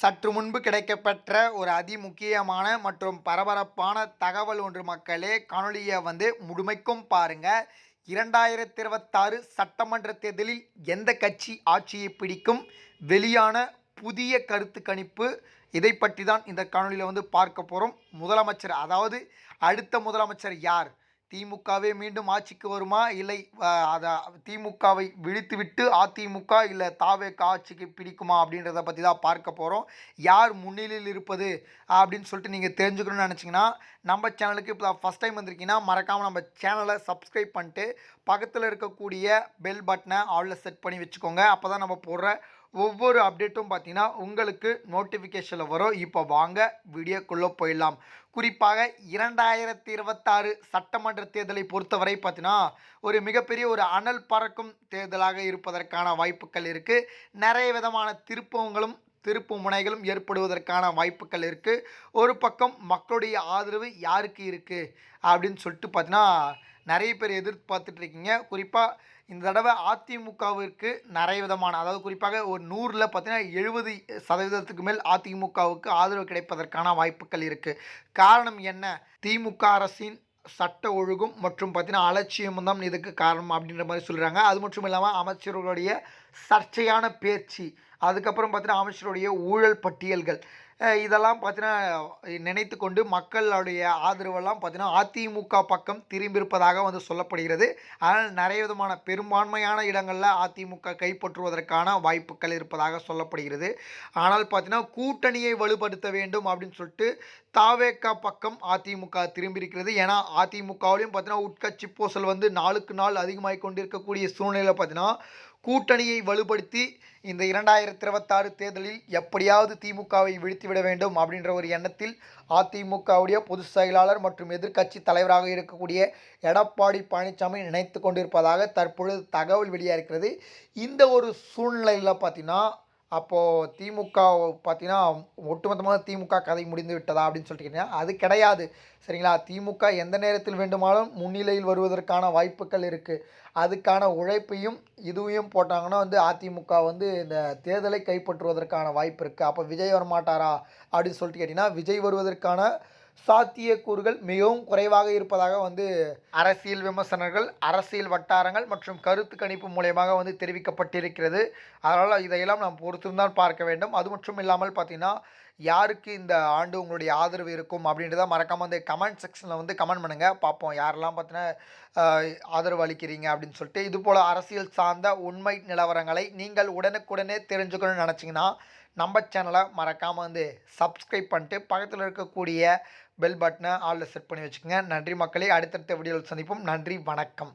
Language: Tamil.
சற்று முன்பு கிடைக்கப்பெற்ற ஒரு அதிமுக்கியமான மற்றும் பரபரப்பான தகவல் ஒன்று மக்களே காணொலியை வந்து முழுமைக்கும் பாருங்க. இரண்டாயிரத்தி இருபத்தாறு சட்டமன்ற தேர்தலில் எந்த கட்சி ஆட்சியை பிடிக்கும்? வெளியான புதிய கருத்து கணிப்பு. இதை பற்றி தான் இந்த காணொலியில் வந்து பார்க்க போகிறோம் முதலமைச்சர் அதாவது அடுத்த முதலமைச்சர் யார்? திமுகவே மீண்டும் ஆட்சிக்கு வருமா? இல்லை அதை திமுகவை விழித்துவிட்டு அதிமுக இல்லை தாவேக ஆட்சிக்கு பிடிக்குமா அப்படின்றத பற்றி தான் பார்க்க போகிறோம் யார் முன்னிலையில் இருப்பது அப்படின்னு சொல்லிட்டு நீங்கள் தெரிஞ்சுக்கணும்னு நினச்சிங்கன்னா நம்ம சேனலுக்கு இப்போ ஃபஸ்ட் டைம் வந்திருக்கீங்கன்னா மறக்காமல் நம்ம சேனலை சப்ஸ்கிரைப் பண்ணிட்டு பக்கத்தில் இருக்கக்கூடிய பெல் பட்டனை ஆளில் செட் பண்ணி வச்சுக்கோங்க. அப்போ தான் நம்ம போடுற ஒவ்வொரு அப்டேட்டும் பார்த்தீங்கன்னா உங்களுக்கு நோட்டிஃபிகேஷனில் வரும். இப்போ வாங்க வீடியோக்குள்ளே போயிடலாம். குறிப்பாக இரண்டாயிரத்தி இருபத்தாறு சட்டமன்ற தேர்தலை பொறுத்தவரை பார்த்தீங்கன்னா ஒரு மிகப்பெரிய ஒரு அனல் பறக்கும் தேர்தலாக இருப்பதற்கான வாய்ப்புகள் இருக்குது நிறைய விதமான திருப்பங்களும் திருப்பு முனைகளும் ஏற்படுவதற்கான வாய்ப்புகள் இருக்குது ஒரு பக்கம் மக்களுடைய ஆதரவு யாருக்கு இருக்குது அப்படின்னு சொல்லிட்டு பார்த்தீங்கன்னா நிறைய பேர் எதிர்பார்த்துட்டு இருக்கீங்க குறிப்பாக இந்த தடவை அதிமுகவிற்கு நிறைய விதமான அதாவது குறிப்பாக ஒரு நூறில் பார்த்தீங்கன்னா எழுபது சதவீதத்துக்கு மேல் அதிமுகவுக்கு ஆதரவு கிடைப்பதற்கான வாய்ப்புகள் இருக்குது காரணம் என்ன? திமுக அரசின் சட்ட ஒழுகும் மற்றும் பார்த்தீங்கன்னா அலட்சியமும் தான் இதுக்கு காரணம் அப்படின்ற மாதிரி சொல்கிறாங்க அது மட்டும் இல்லாமல் அமைச்சர்களுடைய சர்ச்சையான பேச்சு அதுக்கப்புறம் பார்த்தீங்கன்னா அமைச்சருடைய ஊழல் பட்டியல்கள். இதெல்லாம் பார்த்தீங்கன்னா நினைத்து கொண்டு மக்களுடைய ஆதரவெல்லாம் பார்த்தீங்கன்னா அதிமுக பக்கம் திரும்பியிருப்பதாக வந்து சொல்லப்படுகிறது. ஆனால் நிறைய விதமான பெரும்பான்மையான இடங்களில் அதிமுக கைப்பற்றுவதற்கான வாய்ப்புகள் இருப்பதாக சொல்லப்படுகிறது. ஆனால் பார்த்தீங்கன்னா கூட்டணியை வலுப்படுத்த வேண்டும் அப்படின்னு சொல்லிட்டு தாவேக்கா பக்கம் அதிமுக திரும்பியிருக்கிறது. ஏன்னா அதிமுகவிலையும் பார்த்தீங்கன்னா உட்கட்சி பூசல் வந்து நாளுக்கு நாள் அதிகமாகி கொண்டிருக்கக்கூடிய சூழ்நிலையில் பார்த்தீங்கன்னா கூட்டணியை வலுப்படுத்தி இந்த இரண்டாயிரத்தி இருபத்தாறு தேர்தலில் எப்படியாவது திமுகவை வீழ்த்திவிட வேண்டும் அப்படின்ற ஒரு எண்ணத்தில் அதிமுகவுடைய பொதுச் செயலாளர் மற்றும் எதிர்க்கட்சி தலைவராக இருக்கக்கூடிய எடப்பாடி பழனிசாமி நினைத்து கொண்டிருப்பதாக தற்பொழுது தகவல் வெளியாகிறது இந்த ஒரு சூழ்நிலையில் பார்த்தீங்கன்னா அப்போது திமுக பார்த்தீங்கன்னா ஒட்டுமொத்தமாக திமுக கதை முடிந்து விட்டதா அப்படின்னு சொல்லிட்டு கேட்டீங்கன்னா, அது கிடையாது. சரிங்களா? திமுக எந்த நேரத்தில் வேண்டுமானாலும் முன்னிலையில் வருவதற்கான வாய்ப்புகள் இருக்குது அதுக்கான உழைப்பையும் இதுவையும் போட்டாங்கன்னா வந்து அதிமுக வந்து இந்த தேர்தலை கைப்பற்றுவதற்கான வாய்ப்பு இருக்குது அப்போ விஜய் வரமாட்டாரா அப்படின்னு சொல்லிட்டு கேட்டிங்கன்னா விஜய் வருவதற்கான சாத்தியக்கூறுகள் மிகவும் குறைவாக இருப்பதாக வந்து அரசியல் விமர்சனர்கள் அரசியல் வட்டாரங்கள் மற்றும் கருத்து கணிப்பு மூலயமாக வந்து தெரிவிக்கப்பட்டிருக்கிறது. அதனால் இதையெல்லாம் நாம் பொறுத்திருந்தான் பார்க்க வேண்டும். அது மட்டும் இல்லாமல் பார்த்தீங்கன்னா யாருக்கு இந்த ஆண்டு உங்களுடைய ஆதரவு இருக்கும் அப்படின்றத மறக்காமல் வந்து கமெண்ட் செக்ஷனில் வந்து கமெண்ட் பண்ணுங்கள் பார்ப்போம். யாரெல்லாம் பார்த்தீங்கன்னா ஆதரவு அளிக்கிறீங்க அப்படின்னு சொல்லிட்டு. இது போல் அரசியல் சார்ந்த உண்மை நிலவரங்களை நீங்கள் உடனுக்குடனே தெரிஞ்சுக்கணும்னு நினச்சிங்கன்னா நம்ம சேனலை மறக்காமல் வந்து சப்ஸ்கிரைப் பண்ணிட்டு பக்கத்தில் இருக்கக்கூடிய பெல் பட்டனை ஆளில் செட் பண்ணி வச்சுக்கோங்க. நன்றி மக்களே. அடுத்தடுத்த வீடியோவில் சந்திப்போம். நன்றி. வணக்கம்.